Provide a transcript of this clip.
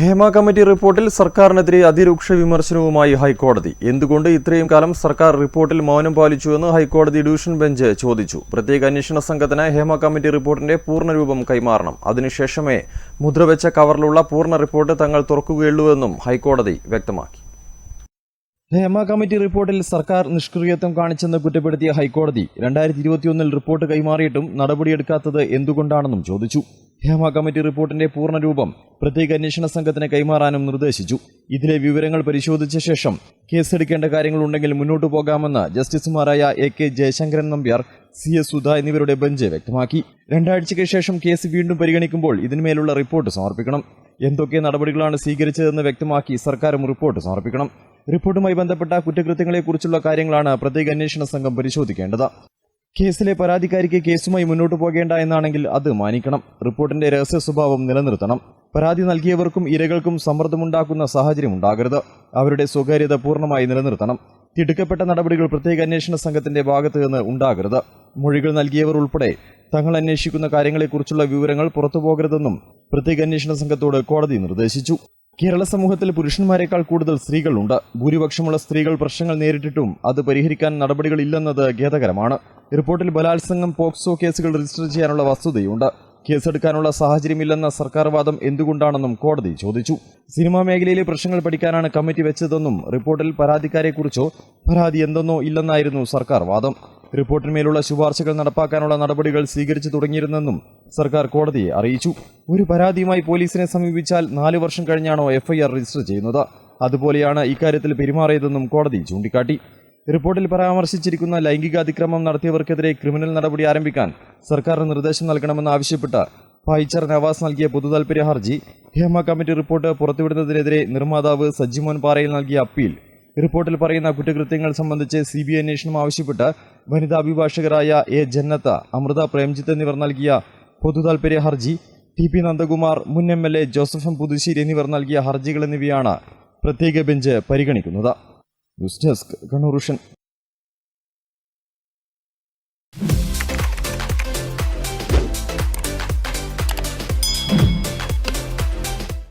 Hema committee റിപ്പോർട്ടിൽ സർക്കാരിനെതിരെ അതിരൂക്ഷ വിമർശനവുമായി ഹൈക്കോടതി. എന്തുകൊണ്ട് ഇത്രയും കാലം സർക്കാർ റിപ്പോർട്ടിൽ മൗനം പാലിച്ചുവെന്ന് ഹൈക്കോടതി ഡിവിഷൻ ബെഞ്ച് ചോദിച്ചു. പ്രത്യേക അന്വേഷണ സംഘത്തിന് ഹേമ കമ്മിറ്റി റിപ്പോർട്ടിന്റെ പൂർണരൂപം കൈമാറണം. അതിനുശേഷമേ മുദ്രവെച്ച കവറിലുള്ള പൂർണ റിപ്പോർട്ട് തങ്ങൾ തുറക്കുകയുള്ളൂവെന്നും ഹൈക്കോടതി വ്യക്തമാക്കി. ഹേമ കമ്മിറ്റി റിപ്പോർട്ടിൽ സർക്കാർ നിഷ്ക്രിയത്വം കാണിച്ചെന്ന് കുറ്റപ്പെടുത്തിയ ഹൈക്കോടതി രണ്ടായിരത്തി ഇരുപത്തിയൊന്നിൽ റിപ്പോർട്ട് കൈമാറിയിട്ടും നടപടിയെടുക്കാത്തത് എന്തുകൊണ്ടാണെന്നും ചോദിച്ചു. ഹേമ കമ്മിറ്റി റിപ്പോർട്ടിന്റെ പൂർണരൂപം പ്രത്യേക അന്വേഷണ സംഘത്തിന് കൈമാറാനും നിർദ്ദേശിച്ചു. ഇതിലെ വിവരങ്ങൾ പരിശോധിച്ച ശേഷം കേസെടുക്കേണ്ട കാര്യങ്ങളുണ്ടെങ്കിൽ മുന്നോട്ടു പോകാമെന്ന് ജസ്റ്റിസുമാരായ A K Jayasankaran Nambiar C S Sudha എന്നിവരുടെ ബെഞ്ച് വ്യക്തമാക്കി. രണ്ടാഴ്ചയ്ക്ക് ശേഷം കേസ് വീണ്ടും പരിഗണിക്കുമ്പോൾ ഇതിന്മേലുള്ള റിപ്പോർട്ട് സമർപ്പിക്കണം. എന്തൊക്കെ നടപടികളാണ് സ്വീകരിച്ചതെന്ന് വ്യക്തമാക്കി സർക്കാരും റിപ്പോർട്ട് സമർപ്പിക്കണം. റിപ്പോർട്ടുമായി ബന്ധപ്പെട്ട കുറ്റകൃത്യങ്ങളെക്കുറിച്ചുള്ള കാര്യങ്ങളാണ് പ്രത്യേക അന്വേഷണ സംഘം പരിശോധിക്കേണ്ടത്. കേസിലെ പരാതിക്കാരിക്ക് കേസുമായി മുന്നോട്ട് പോകേണ്ട എന്നാണെങ്കിൽ അത് മാനിക്കണം. റിപ്പോർട്ടിന്റെ രഹസ്യ സ്വഭാവം നിലനിർത്തണം. പരാതി നൽകിയവർക്കും ഇരകൾക്കും സമ്മർദ്ദമുണ്ടാക്കുന്ന സാഹചര്യം ഉണ്ടാകരുത്. അവരുടെ സ്വകാര്യത പൂർണമായി നിലനിർത്തണം. തിടുക്കപ്പെട്ട നടപടികൾ പ്രത്യേക അന്വേഷണ സംഘത്തിന്റെ ഭാഗത്തു നിന്ന് ഉണ്ടാകരുത്. മൊഴികൾ നൽകിയവർ ഉൾപ്പെടെ തങ്ങൾ അന്വേഷിക്കുന്ന കാര്യങ്ങളെക്കുറിച്ചുള്ള വിവരങ്ങൾ പുറത്തുപോകരുതെന്നും പ്രത്യേക അന്വേഷണ സംഘത്തോട് കോടതി നിർദ്ദേശിച്ചു. കേരള സമൂഹത്തിൽ പുരുഷന്മാരെക്കാൾ കൂടുതൽ സ്ത്രീകളുണ്ട്. ഭൂരിപക്ഷമുള്ള സ്ത്രീകൾ പ്രശ്നങ്ങൾ നേരിട്ടിട്ടും അത് പരിഹരിക്കാൻ നടപടികളില്ലെന്നത് ഖേദകരമാണ്. റിപ്പോർട്ടിൽ ബലാത്സംഗം പോക്സോ കേസുകൾ രജിസ്റ്റർ ചെയ്യാനുള്ള വസ്തുതയുണ്ട്. കേസെടുക്കാനുള്ള സാഹചര്യമില്ലെന്ന സർക്കാർ വാദം എന്തുകൊണ്ടാണെന്നും കോടതി ചോദിച്ചു. സിനിമാ മേഖലയിലെ പ്രശ്നങ്ങൾ പഠിക്കാനാണ് കമ്മിറ്റി വെച്ചതെന്നും റിപ്പോർട്ടിൽ പരാതിക്കാരെക്കുറിച്ചോ പരാതി എന്തെന്നോ ഇല്ലെന്നായിരുന്നു സർക്കാർ വാദം റിപ്പോർട്ടിന്മേലുള്ള ശുപാർശകൾ നടപ്പാക്കാനുള്ള നടപടികൾ സ്വീകരിച്ചു തുടങ്ങിയിരുന്നെന്നും സർക്കാർ കോടതിയെ അറിയിച്ചു. ഒരു പരാതിയുമായി പോലീസിനെ സമീപിച്ചാൽ നാലു വർഷം കഴിഞ്ഞാണോ എഫ്ഐആർ രജിസ്റ്റർ ചെയ്യുന്നത്? അതുപോലെയാണ് ഇക്കാര്യത്തിൽ പെരുമാറിയതെന്നും കോടതി ചൂണ്ടിക്കാട്ടി. റിപ്പോർട്ടിൽ പരാമർശിച്ചിരിക്കുന്ന ലൈംഗികാതിക്രമം നടത്തിയവർക്കെതിരെ ക്രിമിനൽ നടപടി ആരംഭിക്കാൻ സർക്കാർ നിർദ്ദേശം നൽകണമെന്ന് ആവശ്യപ്പെട്ട് ഫൈച്ചർ നവാസ് നൽകിയ പൊതുതാൽപര്യ ഹർജി ഹേമ കമ്മിറ്റി റിപ്പോർട്ട് പുറത്തുവിടുന്നതിനെതിരെ നിർമ്മാതാവ് സജിമോൻ പാറയിൽ നൽകിയ അപ്പീൽ. റിപ്പോർട്ടിൽ പറയുന്ന കുറ്റകൃത്യങ്ങൾ സംബന്ധിച്ച് സി ബി അന്വേഷണം ആവശ്യപ്പെട്ട് വനിതാ അഭിഭാഷകരായ എ. ജന്നത്ത അമൃത പ്രേംജിത്ത് എന്നിവർ നൽകിയ പൊതുതാൽപര്യ ഹർജി ടി. പി. നന്ദകുമാർ മുൻ M. L. A. Joseph M Puthussery എന്നിവർ നൽകിയ ഹർജികൾ എന്നിവയാണ് പ്രത്യേക ബെഞ്ച് പരിഗണിക്കുന്നത്. News desk Kannur